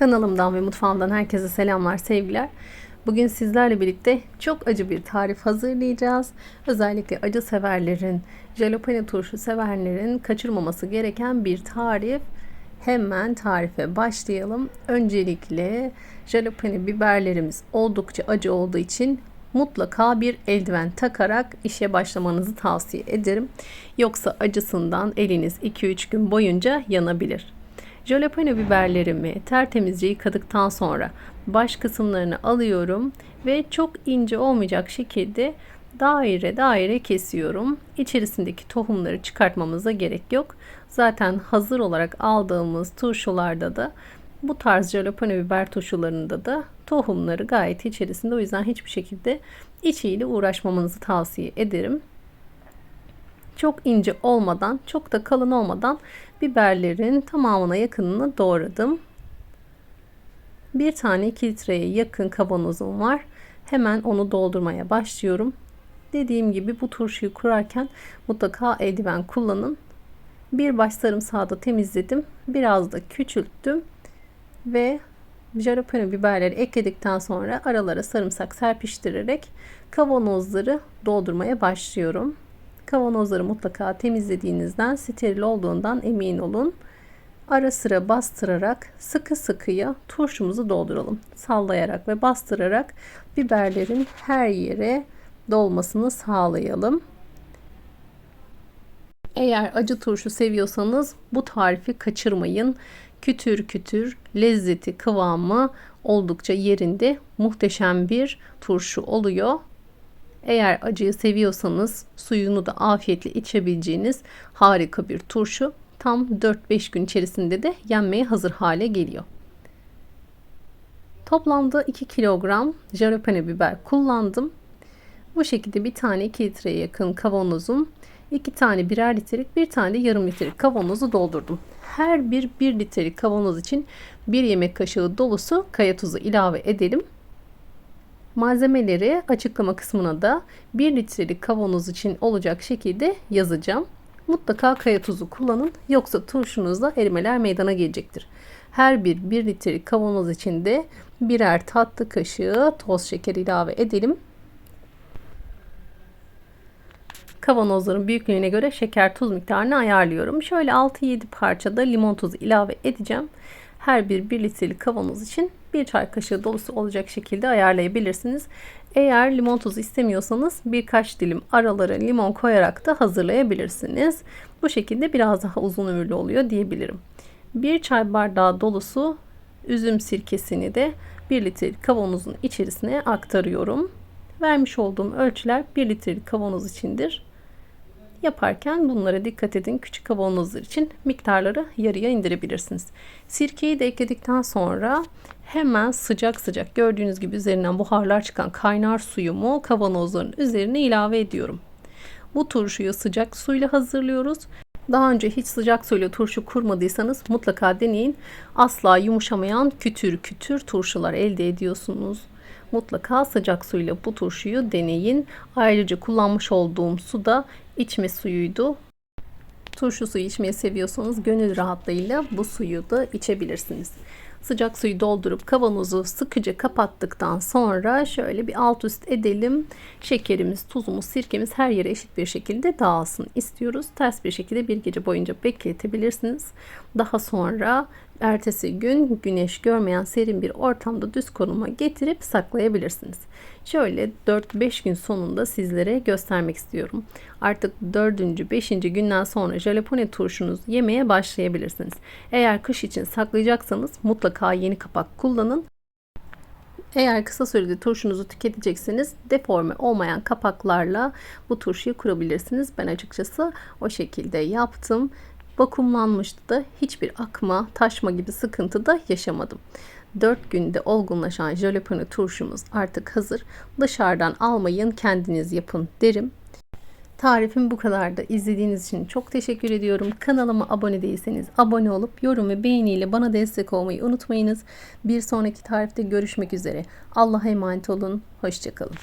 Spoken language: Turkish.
Kanalımdan ve mutfağımdan herkese selamlar, sevgiler. Bugün sizlerle birlikte çok acı bir tarif hazırlayacağız. Özellikle acı severlerin, jalapeno turşu severlerin kaçırmaması gereken bir tarif. Hemen tarife başlayalım. Öncelikle jalapeno biberlerimiz oldukça acı olduğu için mutlaka bir eldiven takarak işe başlamanızı tavsiye ederim. Yoksa acısından eliniz 2-3 gün boyunca yanabilir. Jalapeno biberlerimi tertemizce yıkadıktan sonra baş kısımlarını alıyorum ve çok ince olmayacak şekilde daire daire kesiyorum. İçerisindeki tohumları çıkartmamıza gerek yok. Zaten hazır olarak aldığımız turşularda da bu tarz jalapeno biber turşularında da tohumları gayet içerisinde. O yüzden hiçbir şekilde içiyle uğraşmamanızı tavsiye ederim. Çok ince olmadan, çok da kalın olmadan biberlerin tamamına yakınını doğradım. Bir tane 2 litreye yakın kavanozum var. Hemen onu doldurmaya başlıyorum. Dediğim gibi bu turşuyu kurarken mutlaka eldiven kullanın. Bir baş sarımsağı da temizledim. Biraz da küçülttüm. Ve jalapeno biberleri ekledikten sonra aralara sarımsak serpiştirerek kavanozları doldurmaya başlıyorum. Kavanozları mutlaka temizlediğinizden, steril olduğundan emin olun. Ara sıra bastırarak sıkı sıkıya turşumuzu dolduralım. Sallayarak ve bastırarak biberlerin her yere dolmasını sağlayalım. Eğer acı turşu seviyorsanız bu tarifi kaçırmayın. Kütür kütür, lezzeti, kıvamı oldukça yerinde muhteşem bir turşu oluyor. Eğer acıyı seviyorsanız suyunu da afiyetle içebileceğiniz harika bir turşu. Tam 4-5 gün içerisinde de yenmeye hazır hale geliyor. Toplamda 2 kilogram jalapeno biber kullandım. Bu şekilde bir tane 2 litreye yakın kavanozum, 2 tane birer litrelik, bir tane yarım litrelik kavanozu doldurdum. Her bir 1 litrelik kavanoz için 1 yemek kaşığı dolusu kaya tuzu ilave edelim. Malzemeleri açıklama kısmına da 1 litrelik kavanoz için olacak şekilde yazacağım. Mutlaka kaya tuzu kullanın yoksa turşunuzda erimeler meydana gelecektir. Her bir 1 litrelik kavanoz için de birer tatlı kaşığı toz şeker ilave edelim. Kavanozların büyüklüğüne göre şeker tuz miktarını ayarlıyorum. Şöyle 6-7 parçada limon tuzu ilave edeceğim. Her bir 1 litrelik kavanoz için bir çay kaşığı dolusu olacak şekilde ayarlayabilirsiniz. Eğer limon tuzu istemiyorsanız birkaç dilim aralara limon koyarak da hazırlayabilirsiniz. Bu şekilde biraz daha uzun ömürlü oluyor diyebilirim. Bir çay bardağı dolusu üzüm sirkesini de 1 litrelik kavanozun içerisine aktarıyorum. Vermiş olduğum ölçüler 1 litrelik kavanoz içindir. Yaparken bunlara dikkat edin. Küçük kavanozlar için miktarları yarıya indirebilirsiniz. Sirkeyi de ekledikten sonra hemen sıcak sıcak gördüğünüz gibi üzerinden buharlar çıkan kaynar suyumu kavanozların üzerine ilave ediyorum. Bu turşuyu sıcak suyla hazırlıyoruz. Daha önce hiç sıcak suyla turşu kurmadıysanız mutlaka deneyin. Asla yumuşamayan kütür kütür turşular elde ediyorsunuz. Mutlaka sıcak suyla bu turşuyu deneyin. Ayrıca kullanmış olduğum su da içme suyuydu. Turşu suyu içmeyi seviyorsanız gönül rahatlığıyla bu suyu da içebilirsiniz. Sıcak suyu doldurup kavanozu sıkıca kapattıktan sonra şöyle bir alt üst edelim. Şekerimiz, tuzumuz, sirkemiz her yere eşit bir şekilde dağılsın istiyoruz. Ters bir şekilde bir gece boyunca bekletebilirsiniz. Daha sonra ertesi gün güneş görmeyen serin bir ortamda düz konuma getirip saklayabilirsiniz. Şöyle 4-5 gün sonunda sizlere göstermek istiyorum. Artık 4. 5. günden sonra jalapeno turşunuzu yemeye başlayabilirsiniz. Eğer kış için saklayacaksanız mutlaka yeni kapak kullanın. Eğer kısa sürede turşunuzu tüketecekseniz deforme olmayan kapaklarla bu turşuyu kurabilirsiniz. Ben açıkçası o şekilde yaptım. Vakumlanmıştı da hiçbir akma, taşma gibi sıkıntı da yaşamadım. 4 günde olgunlaşan jalapeno turşumuz artık hazır. Dışarıdan almayın, kendiniz yapın derim. Tarifim bu kadardı. İzlediğiniz için çok teşekkür ediyorum. Kanalıma abone değilseniz abone olup yorum ve beğeniyle bana destek olmayı unutmayınız. Bir sonraki tarifte görüşmek üzere. Allah'a emanet olun. Hoşçakalın.